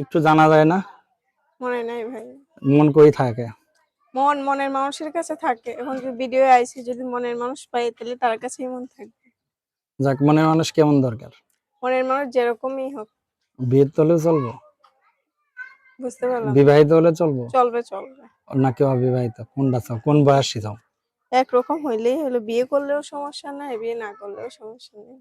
একটু জানা যায় না? মনে নাই ভাই। মন কই থাকে। মন মনের মানুষের কাছে থাকে। এখন যে ভিডিও আইছে যদি মনের মানুষ পাই তাহলে তার কাছেই মন থাকবে। যাক মনের মানুষ কেমন দরকার? মনের মানুষ যেরকমই হোক। বিয়ের তলেও চলবো? বুঝতে পারলাম। বিবাহিত হলে চলবো? চলবে চলবে। নাকি অবিবাহিত? কোনটা চাও? কোন বয়সী চাও? একরকম হইলেই হলো। বিয়ে করলেও সমস্যা নাই বিয়ে না করলেও সমস্যা নেই।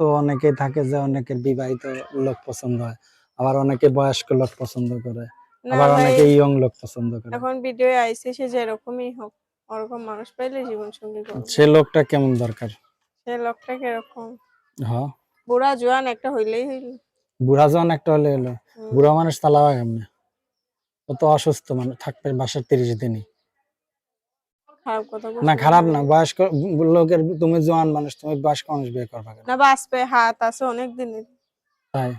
তো অনেকে থাকে যে অনেকের বিবাহিত লোক পছন্দ হয় আবার অনেকে বয়স্ক লোক পছন্দ করে আবার অনেকে ইয়ং লোক পছন্দ করে। এখন ভিডিও আইছে সে যেরকমই হোক ওরকম মানুষ পাইলে জীবন সঙ্গী সে লোকটা কেমন দরকার? সে লোকটা কীরকম? হ্যাঁ বুড়া জোয়ান একটা হইলেই হইল। বুড়া যখন একটা হলে হুম। বুড়া মানুষ তালাবা কেমনে? ও তো অসুস্থ মানুষ থাকবে বাসার তিরিশ দিনই। খারাপ কথা না খারাপ না বয়স্ক লোকের তুমি জোয়ান মানুষ তুমি বয়স্ক মানুষ বিয়ে করবা কেন? না বাঁচবে হাত আছে অনেক দিনের। তাই?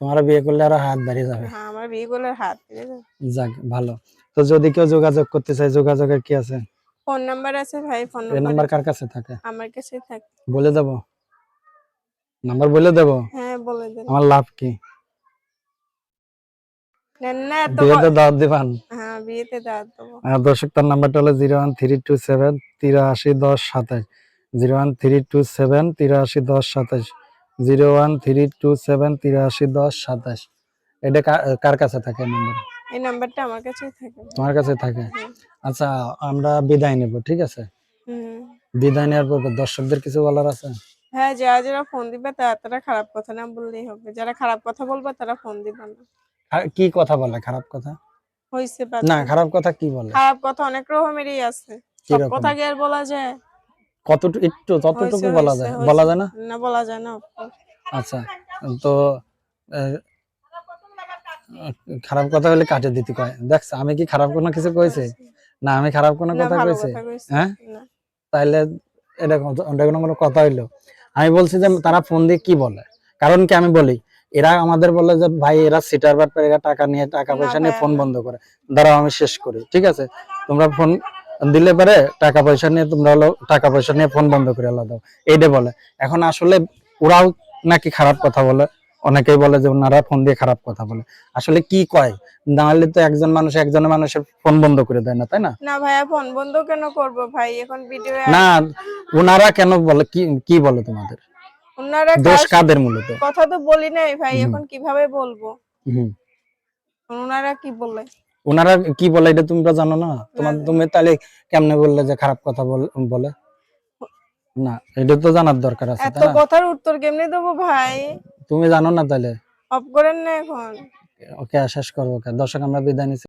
তোমার বিয়ে করলে আরও হাত বাড়িয়ে যাবে। হ্যাঁ আমার বিয়ে করলে হাত পেয়ে যাবে। যাক ভালো। তো যদি কেউ যোগাযোগ করতে চায় যোগাযোগের কি আছে? ফোন নাম্বার আছে ভাই ফোন নাম্বার নাম্বার কার কাছে থাকে? আমার কাছে থাকে। বলে দেব? নাম্বার বলে দেব? হ্যাঁ বলে দেন। আমার লাভ কি? নেন না এত বিয়েতে দাওয়াত দিবান। হ্যাঁ বিয়েতে দাঁত দেবো। দর্শক তার নাম্বারটা হলো zero one three two seven তিরাশি দশ সাতাশ। Zero one three two seven তিরাশি দশ সাতাশ। Zero one three two seven তিরাশি দশ সাতাশ। এটা কার কাছে থাকে নাম্বার এই নাম্বারটা আমার কাছেই থাকে। তোমার কাছে থাকে? আচ্ছা আমরা বিদায় নেব ঠিক আছে? বিদায় নেওয়ার পর দর্শকদের কিছু বলার আছে? হ্যাঁ যারা যারা ফোন দিবে তারা তারা খারাপ কথা না বললেই হবে। যারা খারাপ কথা বলবে তারা ফোন দিবে না। কি কথা বলে? খারাপ কথা? হইছে না খারাপ কথা কি বলে? খারাপ কথা অনেক রকমেরই আছে। সব কথা কি আর বলা যায়? কতটুকু একটু ততটুকু বলা যায়? বলা যায় না? না বলা যায় না আচ্ছা তো খারাপ কথা হলে কাটে দিতে কয়। দেখছ আমি কি খারাপ কোনো কিছু কইছি? না আমি খারাপ কোনো কথা কইছে? হ্যাঁ? তাইলে এটা কোনো কথা হইল? আমি বলছি যে তারা ফোন দিয়ে কি বলে? কারণ কি আমি বলি? এরা আমাদের বলে যে ভাই এরা সিটার বাট এরা টাকা নিয়ে টাকা পয়সা নিয়ে ফোন বন্ধ করে। দাঁড়াও আমি শেষ করি ঠিক আছে? তোমরা ফোন দিলে পারে টাকা পয়সা নিয়ে তোমরা হলো টাকা পয়সা নিয়ে ফোন বন্ধ করে আলাদা এইটা বলে। এখন আসলে ওরাও নাকি খারাপ কথা বলে। অনেকেই বলে যে ওনারা ফোন দিয়ে খারাপ কথা বলে। আসলে কি কয়? নাহলে তো একজন মানুষ একজনের মানুষের ফোন বন্ধ করে দেয় না তাই না? না ভাইয়া ফোন বন্ধ কেন করব ভাই? এখন ভিডিও না ওনারা কেন বলে? কি কি বলে তোমাদের? ওনারা দোষ কাদের মূলত? কথা তো বলি নাই ভাই এখন কীভাবে বলব। ওনারা কি বলে? ওনারা কি বলে এটা তোমরা জানো না? তোমার তুমি তাহলে কেমনে বললে যে খারাপ কথা বল- না এটা তো জানার দরকার আছে এত কথার উত্তর কেমনে দেবো ভাই? তুমি জানো না তাহলে? অফ করেন না এখন। ওকে শেষ করব দর্শক আমরা বিদায় নিচ্ছি।